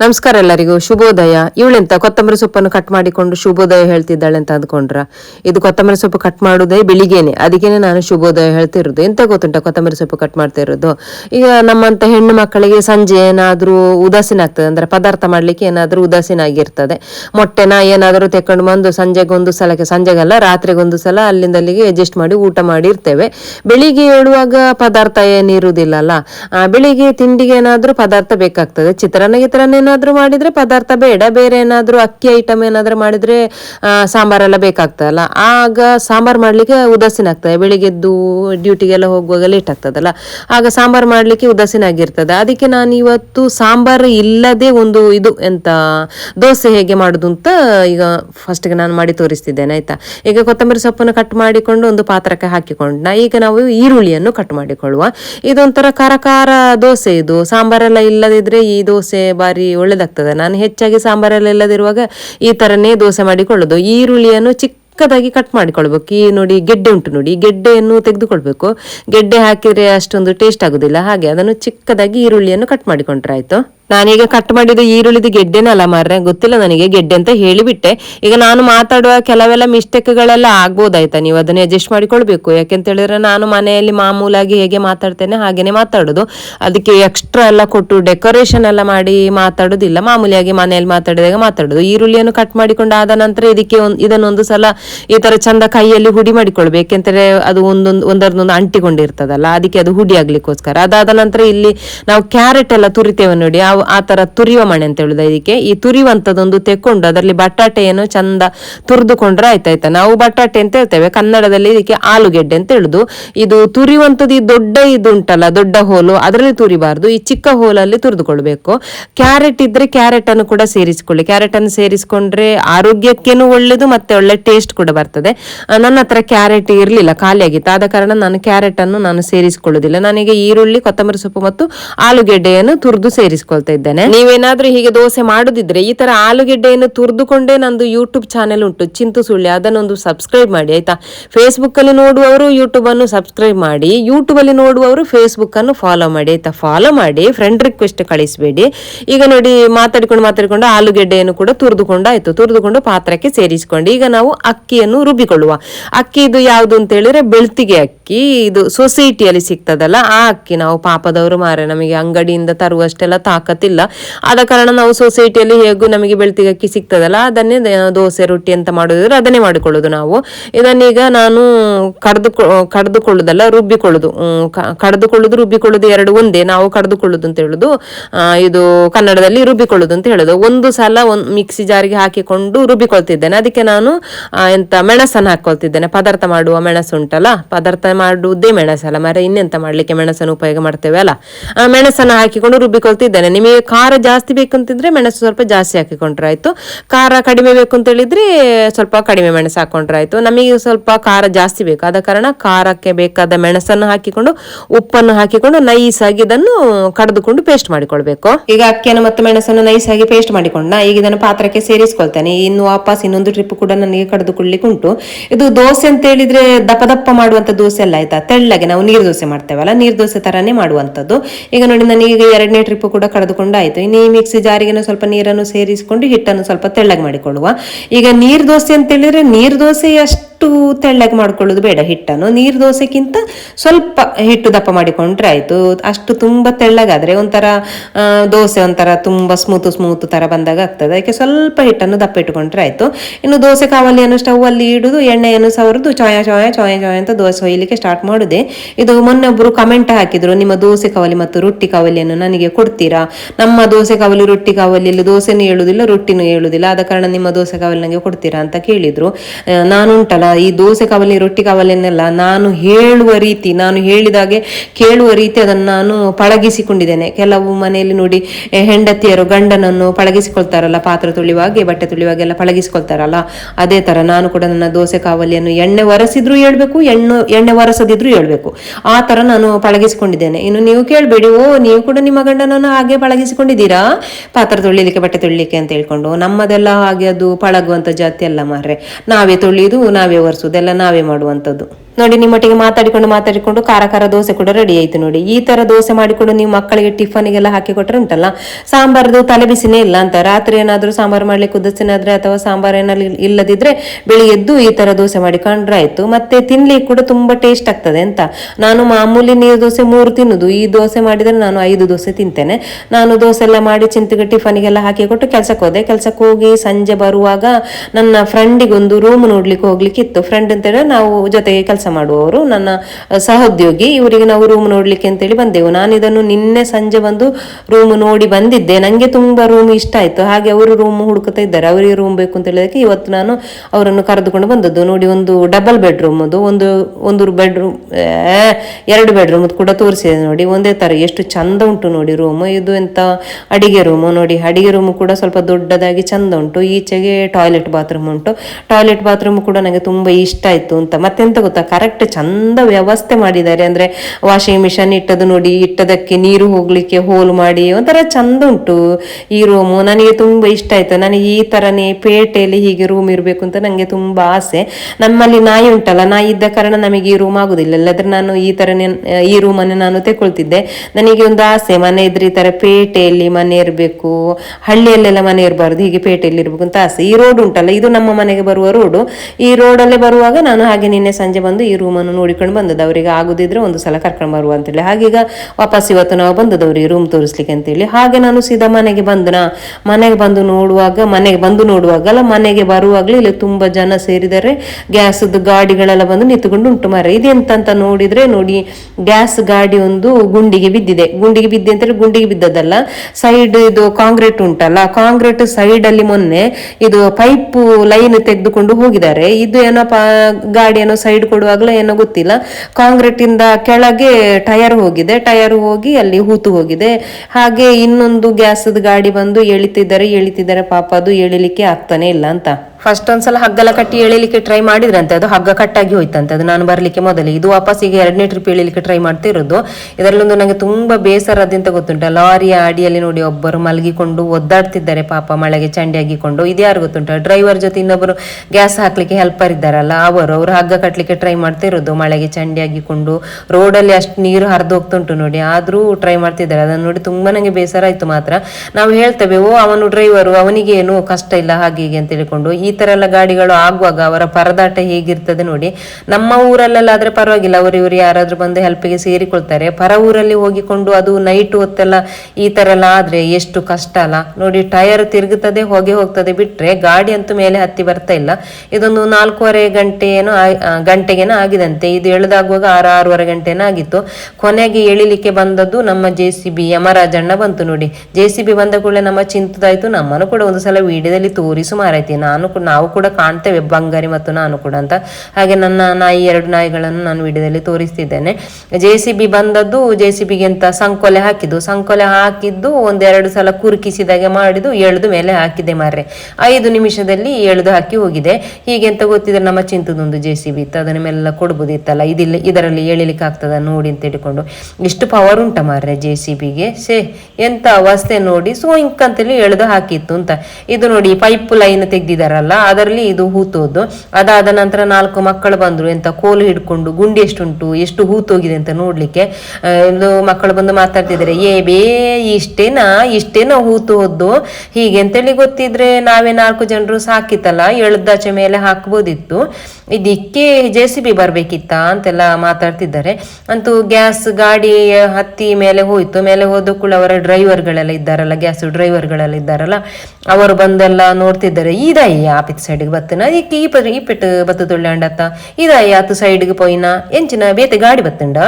ನಮಸ್ಕಾರ ಎಲ್ಲರಿಗೂ. ಶುಭೋದಯ. ಇವಳೆಂತ ಕೊತ್ತಂಬರಿ ಸೊಪ್ಪನ್ನು ಕಟ್ ಮಾಡಿಕೊಂಡು ಶುಭೋದಯ ಹೇಳ್ತಿದ್ದಾಳೆ ಅಂತ ಅಂದ್ಕೊಂಡ್ರ? ಇದು ಕೊತ್ತಂಬರಿ ಸೊಪ್ಪು ಕಟ್ ಮಾಡೋದೇ ಬೆಳಿಗ್ಗೆನೆ. ಅದಕ್ಕೇನೆ ನಾನು ಶುಭೋದಯ ಹೇಳ್ತಿರೋದು. ಎಂತ ಗೊತ್ತುಂಟ ಕೊತ್ತಂಬರಿ ಸೊಪ್ಪು ಕಟ್ ಮಾಡ್ತಾ ಇರೋದು ಈಗ ನಮ್ಮಂತ ಹೆಣ್ಣು ಮಕ್ಕಳಿಗೆ ಸಂಜೆ ಏನಾದ್ರೂ ಉದಾಸೀನ ಆಗ್ತದೆ. ಅಂದ್ರೆ ಪದಾರ್ಥ ಮಾಡ್ಲಿಕ್ಕೆ ಏನಾದ್ರೂ ಉದಾಸೀನ ಆಗಿರ್ತದೆ. ಮೊಟ್ಟೆನ ಏನಾದ್ರೂ ತೆಕೊಂಡು ಬಂದು ಸಂಜೆಗೆ ಒಂದು ಸಲಕ್ಕೆ, ಸಂಜೆಗಲ್ಲ ರಾತ್ರಿಗೆ ಒಂದು ಸಲ ಅಲ್ಲಿಂದ ಅಲ್ಲಿಗೆ ಅಡ್ಜಸ್ಟ್ ಮಾಡಿ ಊಟ ಮಾಡಿರ್ತೇವೆ. ಬೆಳಿಗ್ಗೆ ಹೇಳುವಾಗ ಪದಾರ್ಥ ಏನಿರುವುದಿಲ್ಲಲ್ಲ ಬೆಳಿಗ್ಗೆ ತಿಂಡಿಗೆ ಏನಾದ್ರೂ ಪದಾರ್ಥ ಬೇಕಾಗ್ತದೆ. ಚಿತ್ರಾನ್ನ, ಗಿತ್ರಾನ್ನ ಏನಾದ್ರೂ ಮಾಡಿದರೆ ಪದಾರ್ಥ ಬೇಡ, ಬೇರೆ ಏನಾದರೂ ಅಕ್ಕಿ ಐಟಮ್ ಏನಾದರೂ ಮಾಡಿದರೆ ಸಾಂಬಾರೆಲ್ಲ ಬೇಕಾಗ್ತದಲ್ಲ. ಆಗ ಸಾಂಬಾರು ಮಾಡಲಿಕ್ಕೆ ಉದಾಸೀನ ಆಗ್ತದೆ. ಬೆಳಿಗ್ಗೆದ್ದು ಡ್ಯೂಟಿಗೆಲ್ಲ ಹೋಗುವಾಗ ಲೇಟ್ ಆಗ್ತದಲ್ಲ. ಆಗ ಸಾಂಬಾರು ಮಾಡಲಿಕ್ಕೆ ಉದಾಸೀನ ಆಗಿರ್ತದೆ. ಅದಕ್ಕೆ ನಾನು ಇವತ್ತು ಸಾಂಬಾರು ಇಲ್ಲದೆ ಒಂದು ಇದು ಎಂತ, ದೋಸೆ ಹೇಗೆ ಮಾಡೋದು ಅಂತ ಈಗ ಫಸ್ಟ್ಗೆ ನಾನು ಮಾಡಿ ತೋರಿಸ್ತಿದ್ದೇನೆ, ಆಯಿತಾ? ಈಗ ಕೊತ್ತಂಬರಿ ಸೊಪ್ಪನ್ನು ಕಟ್ ಮಾಡಿಕೊಂಡು ಒಂದು ಪಾತ್ರಕ್ಕೆ ಹಾಕಿಕೊಂಡ ಈಗ ನಾವು ಈರುಳ್ಳಿಯನ್ನು ಕಟ್ ಮಾಡಿಕೊಳ್ಳುವ. ಇದೊಂಥರ ಖಾರ ದೋಸೆ ಇದು. ಸಾಂಬಾರೆಲ್ಲ ಇಲ್ಲದಿದ್ರೆ ಈ ದೋಸೆ ಬಾರಿ ಒಳ್ಳೇದಾಗ್ತದೆ. ನಾನು ಹೆಚ್ಚಾಗಿ ಸಾಂಬಾರೆಲ್ಲ ಇಲ್ಲದಿರುವಾಗ ಈ ಥರನೇ ದೋಸೆ ಮಾಡಿಕೊಳ್ಳೋದು. ಈರುಳ್ಳಿಯನ್ನು ಚಿಕ್ಕದಾಗಿ ಕಟ್ ಮಾಡಿಕೊಳ್ಬೇಕು. ಈ ನೋಡಿ ಗೆಡ್ಡೆ ಉಂಟು ನೋಡಿ. ಗೆಡ್ಡೆಯನ್ನು ತೆಗೆದುಕೊಳ್ಬೇಕು. ಗೆಡ್ಡೆ ಹಾಕಿದರೆ ಅಷ್ಟೊಂದು ಟೇಸ್ಟ್ ಆಗೋದಿಲ್ಲ. ಹಾಗೆ ಅದನ್ನು ಚಿಕ್ಕದಾಗಿ ಈರುಳ್ಳಿಯನ್ನು ಕಟ್ ಮಾಡಿಕೊಂಡ್ರೆ ಆಯ್ತು. ನಾನೀಗ ಕಟ್ ಮಾಡಿದ ಈರುಳ್ಳಿದ ಗೆಡ್ಡೆನಲ್ಲ ಮಾರ್ರೆ, ಗೊತ್ತಿಲ್ಲ ನನಗೆ, ಗೆಡ್ಡೆ ಅಂತ ಹೇಳಿಬಿಟ್ಟೆ. ಈಗ ನಾನು ಮಾತಾಡುವ ಕೆಲವೆಲ್ಲ ಮಿಸ್ಟೇಕ್ಗಳೆಲ್ಲ ಆಗ್ಬೋದಾಯ್ತಾ? ನೀವು ಅದನ್ನ ಅಡ್ಜಸ್ಟ್ ಮಾಡಿಕೊಳ್ಬೇಕು. ಯಾಕೆಂತ ಹೇಳಿದ್ರೆ ನಾನು ಮನೆಯಲ್ಲಿ ಮಾಮೂಲಾಗಿ ಹೇಗೆ ಮಾತಾಡ್ತೇನೆ, ಹಾಗೇನೆ ಮಾತಾಡೋದು. ಅದಕ್ಕೆ ಎಕ್ಸ್ಟ್ರಾ ಎಲ್ಲ ಕೊಟ್ಟು ಡೆಕೋರೇಷನ್ ಎಲ್ಲ ಮಾಡಿ ಮಾತಾಡೋದಿಲ್ಲ. ಮಾಮೂಲಿಯಾಗಿ ಮನೆಯಲ್ಲಿ ಮಾತಾಡಿದಾಗ ಮಾತಾಡೋದು. ಈರುಳ್ಳಿಯನ್ನು ಕಟ್ ಮಾಡಿಕೊಂಡು ಆದ ನಂತರ ಇದಕ್ಕೆ ಇದನ್ನೊಂದು ಸಲ ಈ ತರ ಚಂದ ಕೈಯಲ್ಲಿ ಹುಡಿ ಮಾಡಿಕೊಳ್ಬೇಕು. ಯಾಕೆಂದ್ರೆ ಅದು ಒಂದೊಂದು, ಒಂದರದೊಂದು ಅಂಟಿಕೊಂಡಿರ್ತದಲ್ಲ, ಅದಕ್ಕೆ ಅದು ಹುಡಿ ಆಗ್ಲಿಕ್ಕೋಸ್ಕರ. ಅದಾದ ನಂತರ ಇಲ್ಲಿ ನಾವು ಕ್ಯಾರೆಟ್ ಎಲ್ಲ ತುರಿತೇವೆ ನೋಡಿ. ಆ ಆ ತರ ತುರಿಯುವ ಮಣೆ ಅಂತ ಹೇಳುದು ಇದಕ್ಕೆ. ಈ ತುರಿಯುವಂತದೊಂದು ತೆಕ್ಕೊಂಡು ಅದರಲ್ಲಿ ಬಟಾಟೆಯನ್ನು ಚಂದ ತುರಿದುಕೊಂಡ್ರೆ ಆಯ್ತಾಯ್ತಾ ನಾವು ಬಟಾಟೆ ಅಂತ ಹೇಳ್ತೇವೆ. ಕನ್ನಡದಲ್ಲಿ ಇದಕ್ಕೆ ಆಲೂಗೆಡ್ಡೆ ಅಂತ ಹೇಳುದು. ಇದು ತುರಿಯುವಂಥದ್ದು ಈ ದೊಡ್ಡ ಇದು ಉಂಟಲ್ಲ ದೊಡ್ಡ ಹೋಲು, ಅದರಲ್ಲಿ ತುರಿಬಾರ್ದು. ಈ ಚಿಕ್ಕ ಹೋಲಲ್ಲಿ ತುರಿದುಕೊಳ್ಬೇಕು. ಕ್ಯಾರೆಟ್ ಇದ್ರೆ ಕ್ಯಾರೆಟ್ ಅನ್ನು ಕೂಡ ಸೇರಿಸಿಕೊಳ್ಳಿ. ಕ್ಯಾರೆಟ್ ಅನ್ನು ಸೇರಿಸಿಕೊಂಡ್ರೆ ಆರೋಗ್ಯಕ್ಕೇನು ಒಳ್ಳೇದು ಮತ್ತೆ ಒಳ್ಳೆ ಟೇಸ್ಟ್ ಕೂಡ ಬರ್ತದೆ. ನನ್ನ ಹತ್ರ ಕ್ಯಾರೆಟ್ ಇರಲಿಲ್ಲ, ಖಾಲಿಯಾಗಿತ್ತು. ಆದ ಕಾರಣ ನಾನು ಕ್ಯಾರೆಟ್ ಅನ್ನು ನಾನು ಸೇರಿಸಿಕೊಳ್ಳುವುದಿಲ್ಲ ನನಗೆ ಈರುಳ್ಳಿ, ಕೊತ್ತಂಬರಿ ಸೊಪ್ಪು ಮತ್ತು ಆಲೂಗೆಡ್ಡೆಯನ್ನು ತುರಿದು ಸೇರಿಸಿಕೊಳ್ತಾ ಇದ್ದೇನೆ. ನೀವೇನಾದ್ರೂ ಹೀಗೆ ದೋಸೆ ಮಾಡುದಿದ್ರೆ ಈ ತರ ಆಲೂಗೆಡ್ಡೆಯನ್ನು ತುರಿದುಕೊಂಡೇ ನಂದು ಯೂಟ್ಯೂಬ್ ಚಾನೆಲ್ ಉಂಟು, ಚಿಂತು ಸುಳ್ಳಿ. ಅದನ್ನೊಂದು ಸಬ್ಸ್ಕ್ರೈಬ್ ಮಾಡಿ, ಆಯ್ತಾ? ಫೇಸ್ಬುಕ್ ಅಲ್ಲಿ ನೋಡುವವರು ಯೂಟ್ಯೂಬ್ ಅನ್ನು ಸಬ್ಸ್ಕ್ರೈಬ್ ಮಾಡಿ ಯೂಟ್ಯೂಬ್ ಅಲ್ಲಿ ನೋಡುವವರು ಫೇಸ್ಬುಕ್ ಅನ್ನು ಫಾಲೋ ಮಾಡಿ, ಆಯ್ತಾ? ಫಾಲೋ ಮಾಡಿ ಫ್ರೆಂಡ್ ರಿಕ್ವೆಸ್ಟ್ ಕಳಿಸಬೇಡಿ. ಈಗ ನೋಡಿ, ಮಾತಾಡಿಕೊಂಡು ಮಾತಾಡಿಕೊಂಡು ಆಲೂಗೆಡ್ಡೆಯನ್ನು ಕೂಡ ತುರಿದುಕೊಂಡು, ಆಯ್ತು, ತುರಿದುಕೊಂಡು ಪಾತ್ರಕ್ಕೆ ಸೇರಿಸಿಕೊಂಡು, ಈಗ ನಾವು ಅಕ್ಕಿಯನ್ನು ರುಬ್ಬಿಕೊಳ್ಳುವ. ಅಕ್ಕಿ ಇದು ಯಾವುದು ಅಂತ ಹೇಳಿದ್ರೆ ಬೆಳ್ತಿಗೆ ಅಕ್ಕಿ. ಇದು ಸೊಸೈಟಿಯಲ್ಲಿ ಸಿಗ್ತದಲ್ಲ, ಆ ಅಕ್ಕಿ ನಾವು ಪಾಪದವರು ಮಾರೆ, ನಮಗೆ ಅಂಗಡಿಯಿಂದ ತರುವಷ್ಟೆಲ್ಲ ತಾಕತ್ತಿಲ್ಲ ಆದ ಕಾರಣ ನಾವು ಸೊಸೈಟಿಯಲ್ಲಿ ಹೇಗೂ ನಮಗೆ ಬೆಳ್ತಿಗೆ ಅಕ್ಕಿ ಸಿಗ್ತದಲ್ಲ, ಅದನ್ನೇ ದೋಸೆ, ರೊಟ್ಟಿ ಅಂತ ಮಾಡೋದಿದ್ರೆ ಅದನ್ನೇ ಮಾಡಿಕೊಳ್ಳೋದು ನಾವು. ಇದನ್ನೀಗ ನಾನು ಕಡ್ದು ಕಡ್ದುಕೊಳ್ಳುದಲ್ಲ, ರುಬ್ಬಿಕೊಳ್ಳುದು. ಕಡ್ದುಕೊಳ್ಳುದು, ರುಬ್ಬಿಕೊಳ್ಳುದು ಎರಡು ಒಂದೇ, ನಾವು ಕಡ್ದುಕೊಳ್ಳುದು ಅಂತ ಹೇಳುದು. ಇದು ಕನ್ನಡದಲ್ಲಿ ರುಬ್ಬಿಕೊಳ್ಳೋದು ಅಂತ ಹೇಳುದು. ಒಂದು ಸಲ ಒಂದು ಮಿಕ್ಸಿ ಜಾರಿಗೆ ಹಾಕಿಕೊಂಡು ರುಬ್ಬಿಕೊಳ್ತಿದ್ದೇನೆ. ಅದಕ್ಕೆ ನಾನು ಎಂತ ಮೆಣಸನ್ನು ಹಾಕೊಳ್ತಿದ್ದೇನೆ. ಪದಾರ್ಥ ಮಾಡುವ ಮೆಣಸು ಉಂಟಲ್ಲ, ಪದಾರ್ಥ ಮಾಡುವುದೇ ಮೆಣಸಲ್ಲ. ಮರ ಇನ್ನೆಂತ ಮಾಡ್ಲಿಕ್ಕೆ ಮೆಣಸನ್ನು ಉಪಯೋಗ ಮಾಡ್ತೇವೆ ಅಲ್ಲ. ಮೆಣಸನ್ನು ಹಾಕಿಕೊಂಡು ರುಬ್ಬಿಕೊಳ್ತಿದ್ದೇನೆ. ಖಾರ ಜಾಸ್ತಿ ಬೇಕಂತಿದ್ರೆ ಮೆಣಸು ಸ್ವಲ್ಪ ಜಾಸ್ತಿ ಹಾಕಿಕೊಂಡ್ರೆ ಆಯ್ತು ಖಾರ ಕಡಿಮೆ ಬೇಕು ಅಂತ ಹೇಳಿದ್ರೆ ಸ್ವಲ್ಪ ಕಡಿಮೆ ಮೆಣಸು ಹಾಕೊಂಡ್ರೆ ಆಯ್ತು ನಮಗೆ ಸ್ವಲ್ಪ ಖಾರ ಜಾಸ್ತಿ ಬೇಕು. ಆದ ಕಾರಣ ಖಾರಕ್ಕೆ ಬೇಕಾದ ಮೆಣಸನ್ನು ಹಾಕಿಕೊಂಡು, ಉಪ್ಪನ್ನು ಹಾಕಿಕೊಂಡು ನೈಸ್ ಆಗಿ ಇದನ್ನು ಕಡಿದುಕೊಂಡು ಪೇಸ್ಟ್ ಮಾಡಿಕೊಳ್ಬೇಕು. ಈಗ ಅಕ್ಕಿಯನ್ನು ಮತ್ತು ಮೆಣಸನ್ನು ನೈಸ್ ಆಗಿ ಪೇಸ್ಟ್ ಮಾಡಿಕೊಂಡ, ಈಗ ಇದನ್ನು ಪಾತ್ರಕ್ಕೆ ಸೇರಿಸ್ಕೊಳ್ತೇನೆ. ಇನ್ನು ವಾಪಸ್ ಇನ್ನೊಂದು ಟ್ರಿಪ್ ಕೂಡ ನನಗೆ ಕಡಿದುಕೊಳ್ಳಿಕ್ಕೆ ಉಂಟು. ಇದು ದೋಸೆ ಅಂತ ಹೇಳಿದ್ರೆ ದಪ್ಪ ದಪ್ಪ ಮಾಡುವಂತ ದೋಸೆ ಅಲ್ಲ ಆಯ್ತಾ? ತೆಳ್ಳಗೆ ನಾವು ನೀರು ದೋಸೆ ಮಾಡ್ತೇವಲ್ಲ ನೀರು ದೋಸೆ ತರಾನೇ ಮಾಡುವಂತದ್ದು ಈಗ ನೋಡಿ, ನನಗೆ ಎರಡನೇ ಟ್ರಿಪ್ ಕೂಡ ಕಡ್ದುಕೊಂಡು ಆಯ್ತು ಇನ್ನು ಈ ಮಿಕ್ಸಿ ಜಾರಿಗೆ ಸ್ವಲ್ಪ ನೀರನ್ನು ಸೇರಿಸಿಕೊಂಡು ಹಿಟ್ಟನ್ನು ಸ್ವಲ್ಪ ತೆಳ್ಳಗೆ ಮಾಡಿಕೊಳ್ಳುವ. ಈಗ ನೀರು ದೋಸೆ ಅಂತ ಹೇಳಿದ್ರೆ ನೀರು ದೋಸೆ ಅಷ್ಟು ತೆಳ್ಳಗೆ ಮಾಡ್ಕೊಳ್ಳೋದು ಬೇಡ ಹಿಟ್ಟನ್ನು. ನೀರು ದೋಸೆಗಿಂತ ಸ್ವಲ್ಪ ಹಿಟ್ಟು ದಪ್ಪ ಮಾಡಿಕೊಂಡ್ರೆ ಆಯಿತು. ಅಷ್ಟು ತುಂಬ ತೆಳ್ಳಗಾದರೆ ಒಂಥರ ದೋಸೆ ಒಂಥರ ತುಂಬ ಸ್ಮೂತ್ ಸ್ಮೂತ್ ಥರ ಬಂದಾಗ ಆಗ್ತದೆ. ಅದಕ್ಕೆ ಸ್ವಲ್ಪ ಹಿಟ್ಟನ್ನು ದಪ್ಪ ಇಟ್ಕೊಂಡ್ರೆ ಆಯ್ತು. ಇನ್ನು ದೋಸೆ ಕಾವಲಿಯನ್ನು ಸ್ಟವ್ ಅಲ್ಲಿ ಇಡುದು, ಎಣ್ಣೆಯನ್ನು ಸವರದು ಚಾಯ ಚಾಯ ಚಾಯ ಚಾಯ ಅಂತ ದೋಸೆ ಹೊಯ್ಲಿಕ್ಕೆ ಸ್ಟಾರ್ಟ್ ಮಾಡಿದೆ. ಇದು ಮೊನ್ನೆ ಒಬ್ಬರು ಕಮೆಂಟ್ ಹಾಕಿದ್ರು, ನಿಮ್ಮ ದೋಸೆ ಕಾವಲಿ ಮತ್ತು ರೊಟ್ಟಿ ಕಾವಲಿಯನ್ನು ನನಗೆ ಕೊಡ್ತೀರಾ? ನಮ್ಮ ದೋಸೆ ಕಾವಲಿ, ರೊಟ್ಟಿ ಕಾವಲಿಯಲ್ಲಿ ದೋಸೆನೂ ಹೇಳುವುದಿಲ್ಲ ರೊಟ್ಟಿನೂ ಹೇಳುವುದಿಲ್ಲ ಆದ ಕಾರಣ ನಿಮ್ಮ ದೋಸೆ ಕಾವಲಿ ನನಗೆ ಕೊಡ್ತೀರಾ? ಅಂತ ಕೇಳಿದರು. ನಾನುಂಟಲ್ಲ ಈ ದೋಸೆ ಕಾವಲಿ, ರೊಟ್ಟಿ ಕಾವಲಿಯನ್ನೆಲ್ಲ ನಾನು ಹೇಳುವ ರೀತಿ, ನಾನು ಹೇಳಿದಾಗೆ ಕೇಳುವ ರೀತಿ ಅದನ್ನು ನಾನು ಪಳಗಿಸಿಕೊಂಡಿದ್ದೇನೆ. ಕೆಲವು ಮನೆಯಲ್ಲಿ ನೋಡಿ ಹೆಂಡತಿಯರು ಗಂಡನನ್ನು ಪಳಗಿಸಿಕೊಳ್ತಾರಲ್ಲ, ಪಾತ್ರ ತುಳಿವಾಗೆ ಬಟ್ಟೆ ತುಳಿವಾಗೆಲ್ಲ ಪಳಗಿಸಿಕೊಳ್ತಾರಲ್ಲ, ಅದೇ ತರ ನಾನು ಕೂಡ ನನ್ನ ದೋಸೆ ಕಾವಲಿಯನ್ನು ಎಣ್ಣೆ ಒರೆಸಿದ್ರೂ ಹೇಳ್ಬೇಕು, ಎಣ್ಣೆ ಎಣ್ಣೆ ಒರೆಸದಿದ್ರು ಹೇಳ್ಬೇಕು. ಆ ತರ ನಾನು ಪಳಗಿಸಿಕೊಂಡಿದ್ದೇನೆ. ಇನ್ನು ನೀವು ಕೇಳಬೇಡಿ, ಓ, ನೀವು ಕೂಡ ನಿಮ್ಮ ಗಂಡನನ್ನು ಹಾಗೆ ಪಳಗಿಸಿಕೊಂಡಿದ್ದೀರಾ? ಪಾತ್ರೆ ತೊಳಿಲಿಕ್ಕೆ ಬಟ್ಟೆ ತೊಳಿಲಿಕ್ಕೆ ಅಂತ ಹೇಳ್ಕೊಂಡು, ನಮ್ಮದೆಲ್ಲ ಹಾಗೆ ಅದು ಪಳಗುವಂತ ಜಾತಿ ಅಲ್ಲ ಮಾರ್ರೆ. ನಾವೇ ತೊಳೆಯುದು, ನಾವೇ ಒರೆಸುದು ಎಲ್ಲ ನಾವೇ ಮಾಡುವಂಥದ್ದು. ನೋಡಿ, ನಿಮ್ಮ ನಿಮ್ಮೊಟ್ಟಿಗೆ ಮಾತಾಡಿಕೊಂಡು ಮಾತಾಡಿಕೊಂಡು ಖಾರ ಖಾರ ದೋಸೆ ಕೂಡ ರೆಡಿ ಆಯ್ತು ನೋಡಿ. ಈ ತರ ದೋಸೆ ಮಾಡಿಕೊಂಡು ನೀವು ಮಕ್ಕಳಿಗೆ ಟಿಫನ್ಗೆಲ್ಲ ಹಾಕಿ ಕೊಟ್ರೆ ಉಂಟಲ್ಲ? ಸಾಂಬಾರ್ದು ತಲೆ ಬಿಸಿನೇ ಇಲ್ಲ ಅಂತ. ರಾತ್ರಿ ಏನಾದ್ರೂ ಸಾಂಬಾರು ಮಾಡ್ಲಿಕ್ಕೆ ಕುದಿಸಿನಾದ್ರೆ ಅಥವಾ ಸಾಂಬಾರ್ ಏನಾದ್ರು ಇಲ್ಲದಿದ್ರೆ ಬೆಳಿಗ್ಗೆ ಎದ್ದು ಈ ತರ ದೋಸೆ ಮಾಡಿಕೊಂಡ್ರೆ ಆಯ್ತು ಮತ್ತೆ ತಿನ್ಲಿಕ್ಕೆ ಕೂಡ ತುಂಬಾ ಟೇಸ್ಟ್ ಆಗ್ತದೆ ಅಂತ. ನಾನು ಮಾಮೂಲಿ ನೀರು ದೋಸೆ ಮೂರು ತಿನ್ನುದು. ಈ ದೋಸೆ ಮಾಡಿದ್ರೆ ನಾನು ಐದು ದೋಸೆ ತಿಂತೇನೆ. ನಾನು ದೋಸೆ ಎಲ್ಲ ಮಾಡಿ ಚಿಂತಿಗೆ ಟಿಫನ್ಗೆಲ್ಲ ಹಾಕಿ ಕೊಟ್ಟು ಕೆಲ್ಸಕ್ಕೆ ಹೋದೆ. ಕೆಲ್ಸಕ್ಕೆ ಹೋಗಿ ಸಂಜೆ ಬರುವಾಗ ನನ್ನ ಫ್ರೆಂಡಿಗೆ ಒಂದು ರೂಮ್ ನೋಡ್ಲಿಕ್ಕೆ ಹೋಗ್ಲಿಕ್ಕೆ ಇತ್ತು ಫ್ರೆಂಡ್ ಅಂತ ಹೇಳಿದ್ರೆ ನಾವು ಜೊತೆಗೆ ಕೆಲಸ ಮಾಡುವವರು, ನನ್ನ ಸಹೋದ್ಯೋಗಿ, ಇವರಿಗೆ ನಾವು ರೂಮ್ ನೋಡ್ಲಿಕ್ಕೆ ಅಂತೇಳಿ ಬಂದೆವು. ನಾನು ಇದನ್ನು ನಿನ್ನೆ ಸಂಜೆ ಬಂದು ರೂಮ್ ನೋಡಿ ಬಂದಿದ್ದೆ. ನನಗೆ ತುಂಬಾ ರೂಮ್ ಇಷ್ಟ ಆಯ್ತು. ಹಾಗೆ ಅವರು ರೂಮ್ ಹುಡುಕ್ತಾ ಇದ್ದಾರೆ. ಅವರಿಗೆ ರೂಮ್ ಬೇಕು ಅಂತ ಹೇಳಿದಕ್ಕೆ ಇವತ್ತು ನಾನು ಅವರನ್ನು ಕರೆದುಕೊಂಡು ಬಂದದ್ದು. ನೋಡಿ, ಒಂದು ಡಬಲ್ ಬೆಡ್ರೂಮ್ ಅದು. ಒಂದು ಒಂದು ಬೆಡ್ರೂಮ್ ಎರಡು ಬೆಡ್ರೂಮ್ ಕೂಡ ತೋರಿಸಿದೆ ನೋಡಿ. ಒಂದೇ ತರ. ಎಷ್ಟು ಚಂದ ಉಂಟು ನೋಡಿ ರೂಮ್ ಇದು ಎಂತ ಅಡಿಗೆ ರೂಮ್ ನೋಡಿ. ಅಡಿಗೆ ರೂಮ್ ಕೂಡ ಸ್ವಲ್ಪ ದೊಡ್ಡದಾಗಿ ಚಂದ ಉಂಟು. ಈಚೆಗೆ ಟಾಯ್ಲೆಟ್ ಬಾತ್ರೂಮ್ ಉಂಟು. ಟಾಯ್ಲೆಟ್ ಬಾತ್ರೂಮ್ ಕೂಡ ನನಗೆ ತುಂಬಾ ಇಷ್ಟ ಆಯ್ತು ಅಂತ. ಮತ್ತೆಂತ ಗೊತ್ತಾ? ಕರೆಕ್ಟ್ ಚಂದ ವ್ಯವಸ್ಥೆ ಮಾಡಿದ್ದಾರೆ. ಅಂದ್ರೆ ವಾಷಿಂಗ್ ಮಿಷನ್ ಇಟ್ಟದು ನೋಡಿ, ಇಟ್ಟದಕ್ಕೆ ನೀರು ಹೋಗ್ಲಿಕ್ಕೆ ಹೋಲ್ ಮಾಡಿ, ಒಂಥರ ಚಂದ ಉಂಟು ಈ ರೂಮು ನನಗೆ ತುಂಬಾ ಇಷ್ಟ ಆಯ್ತು. ನನಗೆ ಈ ತರನೇ ಪೇಟೆಯಲ್ಲಿ ಹೀಗೆ ರೂಮ್ ಇರಬೇಕು ಅಂತ ನನಗೆ ತುಂಬಾ ಆಸೆ. ನಮ್ಮಲ್ಲಿ ನಾಯಿ ಉಂಟಲ್ಲ, ನಾಯಿ ಇದ್ದ ಕಾರಣ ನಮಗೆ ಈ ರೂಮ್ ಆಗುದಿಲ್ಲ. ಇಲ್ಲದ್ರೆ ನಾನು ಈ ತರನೇ, ಈ ರೂಮನ್ನು ನಾನು ತೆಕೊಳ್ತಿದ್ದೆ. ನನಗೆ ಒಂದು ಆಸೆ, ಮನೆ ಇದ್ರೆ ಈ ತರ ಪೇಟೆಯಲ್ಲಿ ಮನೆ ಇರಬೇಕು. ಹಳ್ಳಿಯಲ್ಲೆಲ್ಲ ಮನೆ ಇರಬಾರ್ದು, ಹೀಗೆ ಪೇಟೆಯಲ್ಲಿ ಇರಬೇಕು ಅಂತ ಆಸೆ. ಈ ರೋಡ್ ಉಂಟಲ್ಲ, ಇದು ನಮ್ಮ ಮನೆಗೆ ಬರುವ ರೋಡು ಈ ರೋಡಲ್ಲೇ ಬರುವಾಗ ನಾನು ಹಾಗೆ ನಿನ್ನೆ ಸಂಜೆ ಬಂದು ಈ ರೂಮನ್ನು ನೋಡಿಕೊಂಡು ಬಂದದ್ದು. ಅವರಿಗೆ ಆಗುದಿದ್ರೆ ಒಂದು ಸಲ ಕರ್ಕೊಂಡು ಬರುವ ಅಂತೇಳಿ. ಹಾಗೀಗ ವಾಪಸ್ ಇವತ್ತು ನಾವು ಬಂದದ್ದು ಅವರಿಗೆ ರೂಮ್ ತೋರಿಸ್ಲಿಕ್ಕೆ ಅಂತೇಳಿ. ಹಾಗೆ ನಾನು ಸೀದಾ ಮನೆಗೆ ಬಂದನ ಮನೆಗೆ ಬಂದು ನೋಡುವಾಗ, ಮನೆಗೆ ಬಂದು ನೋಡುವಾಗಲ್ಲ, ಮನೆಗೆ ಬರುವಾಗಲೇ ಇಲ್ಲಿ ತುಂಬಾ ಜನ ಸೇರಿದರೆ ಗ್ಯಾಸ್ದು ಗಾಡಿಗಳೆಲ್ಲ ಬಂದು ನಿಂತುಕೊಂಡು ಉಂಟು ಮಾರ ಇದೆಂತ ಅಂತ ನೋಡಿದ್ರೆ ನೋಡಿ, ಗ್ಯಾಸ್ ಗಾಡಿ ಒಂದು ಗುಂಡಿಗೆ ಬಿದ್ದಿದೆ. ಗುಂಡಿಗೆ ಬಿದ್ದೆ ಅಂತೇಳಿ ಗುಂಡಿಗೆ ಬಿದ್ದದಲ್ಲ ಸೈಡ್ ಇದು ಕಾಂಕ್ರೀಟ್ ಉಂಟಲ್ಲ ಕಾಂಕ್ರೀಟ್ ಸೈಡ್ ಅಲ್ಲಿ ಮೊನ್ನೆ ಇದು ಪೈಪ್ ಲೈನ್ ತೆಗೆದುಕೊಂಡು ಹೋಗಿದ್ದಾರೆ. ಇದು ಏನೋ ಗಾಡಿ ಏನೋ ಸೈಡ್ ಕೊಡುವಾಗಲೂ ಏನೋ ಗೊತ್ತಿಲ್ಲ. ಕಾಂಕ್ರೀಟ್ ಇಂದ ಕೆಳಗೆ ಟಯರ್ ಹೋಗಿದೆ. ಟಯರ್ ಹೋಗಿ ಅಲ್ಲಿ ಹೂತು ಹೋಗಿದೆ. ಹಾಗೆ ಇನ್ನೊಂದು ಗ್ಯಾಸದ ಗಾಡಿ ಬಂದು ಎಳಿತಿದ್ದಾರೆ. ಎಳಿತಿದ್ದಾರೆ ಪಾಪ ಅದು ಎಳಿಲಿಕ್ಕೆ ಆಗ್ತಾನೆ ಇಲ್ಲ ಅಂತ. ಫಸ್ಟ್ ಒಂದ್ಸಲ ಹಗ್ಗಲ ಕಟ್ಟಿ ಎಳಿಲಿಕ್ಕೆ ಟ್ರೈ ಮಾಡಿದ್ರಂತೆ. ಅದು ಹಗ್ಗ ಕಟ್ಟಾಗಿ ಹೋಯ್ತಂತೆ. ಅದು ನಾನು ಬರಲಿಕ್ಕೆ ಮೊದಲೇ. ಇದು ವಾಪಸ್ ಈಗ ಎರಡನೇ ಟ್ರಿಪ್ ಎಳಿಲಿಕ್ಕೆ ಟ್ರೈ ಮಾಡ್ತಿರೋದು. ಇದರಲ್ಲೊಂದು ನನಗೆ ತುಂಬಾ ಬೇಸರ ಅದಂತ ಗೊತ್ತುಂಟ. ಲಾರಿಯ ಅಡಿಯಲ್ಲಿ ನೋಡಿ ಒಬ್ಬರು ಮಲಗಿಕೊಂಡು ಒದ್ದಾಡ್ತಿದ್ದಾರೆ ಪಾಪ, ಮಳೆಗೆ ಚಂಡಿ ಆಗಿಕೊಂಡು ಇದು ಯಾರು ಗೊತ್ತುಂಟ? ಡ್ರೈವರ್ ಜೊತೆ ಇನ್ನೊಬ್ಬರು ಗ್ಯಾಸ್ ಹಾಕ್ಲಿಕ್ಕೆ ಹೆಲ್ಪರ್ ಇದ್ದಾರಲ್ಲ, ಅವರು. ಅವರು ಹಗ್ಗ ಕಟ್ಟಲಿಕ್ಕೆ ಟ್ರೈ ಮಾಡ್ತಿರೋದು. ಮಳೆಗೆ ಚಂಡಿ ಆಗಿಕೊಂಡು ರೋಡಲ್ಲಿ ಅಷ್ಟು ನೀರು ಹರಿದು ಹೋಗ್ತುಂಟು ನೋಡಿ. ಆದ್ರೂ ಟ್ರೈ ಮಾಡ್ತಿದ್ದಾರೆ. ಅದನ್ನು ನೋಡಿ ತುಂಬಾ ನಂಗೆ ಬೇಸರ ಆಯ್ತು ಮಾತ್ರ. ನಾವು ಹೇಳ್ತೇವೆ, ಓ, ಅವನು ಡ್ರೈವರು ಅವನಿಗೆ ಏನು ಕಷ್ಟ ಇಲ್ಲ ಹಾಗೆ ಹೀಗೆ ಅಂತ ಹೇಳಿಕೊಂಡು ಈ ತರ ಎಲ್ಲ ಗಾಡಿಗಳು ಆಗುವಾಗ ಅವರ ಪರದಾಟ ಹೇಗಿರ್ತದೆ ನೋಡಿ. ನಮ್ಮ ಊರಲ್ಲೆಲ್ಲ ಆದ್ರೆ ಪರವಾಗಿಲ್ಲ. ಅವರು ಇವರು ಯಾರಾದರೂ ಬಂದು ಹೆಲ್ಪಿಗೆ ಸೇರಿಕೊಳ್ತಾರೆ. ಪರ ಊರಲ್ಲಿ ಹೋಗಿಕೊಂಡು ಅದು ನೈಟ್ ಹೊತ್ತೆಲ್ಲ ಈ ಥರ ಎಲ್ಲ ಆದ್ರೆ ಎಷ್ಟು ಕಷ್ಟ ಅಲ್ಲ. ನೋಡಿ ಟೈರ್ ತಿರುಗುತ್ತದೆ, ಹೊಗೆ ಹೋಗ್ತದೆ ಬಿಟ್ಟರೆ ಗಾಡಿ ಅಂತೂ ಮೇಲೆ ಹತ್ತಿ ಬರ್ತಾ ಇಲ್ಲ. ಇದೊಂದು ನಾಲ್ಕೂವರೆ ಗಂಟೆ ಏನೋ ಗಂಟೆಗೇನೋ ಆಗಿದಂತೆ. ಇದು ಎಳೆದಾಗುವಾಗ ಆರು, ಆರೂವರೆ ಗಂಟೆನೋ ಆಗಿತ್ತು. ಕೊನೆಗೆ ಎಳಿಲಿಕ್ಕೆ ಬಂದದ್ದು ನಮ್ಮ ಜೆ ಸಿ ಬಿ ಯಮರಾಜಣ್ಣ ಬಂತು ನೋಡಿ. ಜೆ ಸಿ ಬಿ ಬಂದ ಕೂಡಲೇ ನಮ್ಮ ಚಿಂತದಾಯ್ತು. ನಮ್ಮನ್ನು ಕೂಡ ಒಂದು ಸಲ ವಿಡಿಯೋದಲ್ಲಿ ತೋರಿಸು ಮಾರೈತಿ ನಾನು ಕೂಡ ನಾವು ಕೂಡ ಕಾಣ್ತೇವೆ ಬಂಗಾರಿ ಮತ್ತು ನಾನು ಕೂಡ ಅಂತ. ಹಾಗೆ ನನ್ನ ನಾಯಿ ಎರಡು ನಾಯಿಗಳನ್ನು ನಾನು ವಿಡಿಯೋದಲ್ಲಿ ತೋರಿಸ್ತಿದ್ದೇನೆ. ಜೆ ಸಿ ಬಿ ಬಂದದ್ದು ಜೆ ಸಿ ಬಿಗೆ ಅಂತ ಸಂಕೋಲೆ ಹಾಕಿದ್ದು. ಸಂಕೋಲೆ ಹಾಕಿದ್ದು, ಒಂದೆರಡು ಸಲ ಕುರುಕಿಸಿದಾಗೆ ಮಾಡಿದ್ದು, ಎಳೆದು ಮೇಲೆ ಹಾಕಿದೆ ಮಾರ್ರೆ. ಐದು ನಿಮಿಷದಲ್ಲಿ ಎಳೆದು ಹಾಕಿ ಹೋಗಿದೆ. ಹೀಗೆ ಅಂತ ಗೊತ್ತಿದ್ರೆ ನಮ್ಮ ಚಿಂತದೊಂದು ಜೆ ಸಿ ಬಿ ಇತ್ತು. ಅದನ್ನ ಮೇಲೆಲ್ಲ ಕೊಡ್ಬೋದಿತ್ತಲ್ಲ. ಇದಿಲ್ಲ, ಇದರಲ್ಲಿ ಎಳಿಲಿಕ್ಕೆ ಆಗ್ತದ ನೋಡಿ ಅಂತ ಹಿಡ್ಕೊಂಡು ಇಷ್ಟು ಪವರ್ ಉಂಟ ಮಾರ್ರೆ ಜೆ ಸಿ ಬಿಗೆ ಸೇ ಎಂತ ಅವಸ್ಥೆ ನೋಡಿ. ಸೊ ಇಂಕಂತೇಳಿ ಎಳೆದು ಹಾಕಿತ್ತು ಅಂತ. ಇದು ನೋಡಿ ಪೈಪ್ ಲೈನ್ ತೆಗ್ದಿದಾರಲ್ಲ. ಅದರಲ್ಲಿ ಇದು ಹೂತೋದು. ಅದಾದ ನಂತರ ನಾಲ್ಕು ಮಕ್ಕಳು ಬಂದ್ರು. ಎಂತ ಕೋಲು ಹಿಡ್ಕೊಂಡು ಗುಂಡಿ ಎಷ್ಟುಂಟು, ಎಷ್ಟು ಹೂತೋಗಿದೆ ಅಂತ ನೋಡ್ಲಿಕ್ಕೆ ಇದು ಮಕ್ಕಳು ಬಂದು ಮಾತಾಡ್ತಿದ್ದಾರೆ. ಏ ಬೇ, ಇಷ್ಟೇನಾ ಇಷ್ಟೇನಾ ಹೂತು ಹೋದ್ದು ಹೀಗೆ ಅಂತೇಳಿ ಗೊತ್ತಿದ್ರೆ ನಾವೇ ನಾಲ್ಕು ಜನರು ಸಾಕಿತ್ತಲ್ಲ ಎಳ್ದಾಚೆ ಮೇಲೆ ಹಾಕ್ಬೋದಿತ್ತು. ಇದಕ್ಕೆ ಜೆ ಸಿ ಬಿ ಬರ್ಬೇಕಿತ್ತ ಅಂತೆಲ್ಲ ಮಾತಾಡ್ತಿದ್ದಾರೆ. ಅಂತೂ ಗ್ಯಾಸ್ ಗಾಡಿ ಹತ್ತಿ ಮೇಲೆ ಹೋಯ್ತು. ಮೇಲೆ ಹೋದ ಕೂಡ ಅವರ ಡ್ರೈವರ್ಗಳೆಲ್ಲ ಇದ್ದಾರಲ್ಲ, ಗ್ಯಾಸ್ ಡ್ರೈವರ್ಗಳೆಲ್ಲ ಇದ್ದಾರಲ್ಲ, ಅವರು ಬಂದೆಲ್ಲ ನೋಡ್ತಿದ್ದಾರೆ. ಇದಾಯ ಆಪಿತ್ ಸೈಡ್ಗೆ ಬತ್ತನ? ಈ ಪೆಟ್ ಈ ಪೆಟ್ಟು ಬತ್ತದೊಳ್ಳೆ ಅಂಡತ್ತ ಇದಾಯ ಆತು ಸೈಡ್ಗೆ ಪೋಯಿನ? ಎಂಚಿನ ಬೇತೆ ಗಾಡಿ ಬತ್ತಂಡ?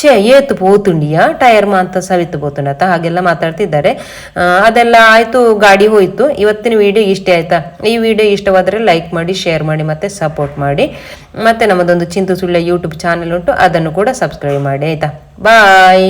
ಛೇ, ಏತು ಪೋತುಂಡಿಯ? ಟೈರ್ ಮಾಂತ ಸವಿತು ಪೋತುಂಡತ್ತ ಹಾಗೆಲ್ಲ ಮಾತಾಡ್ತಿದ್ದಾರೆ. ಅದೆಲ್ಲ ಆಯ್ತು, ಗಾಡಿ ಹೋಯ್ತು. ಇವತ್ತಿನ ವಿಡಿಯೋ ಇಷ್ಟೇ ಆಯ್ತಾ? ಈ ವಿಡಿಯೋ ಇಷ್ಟವಾದರೆ ಲೈಕ್ ಮಾಡಿ ಶೇರ್ ಮಾಡಿ ಮತ್ತೆ ಸಪೋರ್ಟ್ ಮಾಡಿ. ಮತ್ತೆ ನಮ್ಮದೊಂದು ಚಿಂತು ಸುಳ್ಳೆ ಯೂಟ್ಯೂಬ್ ಚಾನೆಲ್ ಉಂಟು ಅದನ್ನು ಕೂಡ ಸಬ್ಸ್ಕ್ರೈಬ್ ಮಾಡಿ ಆಯ್ತಾ? ಬಾಯ್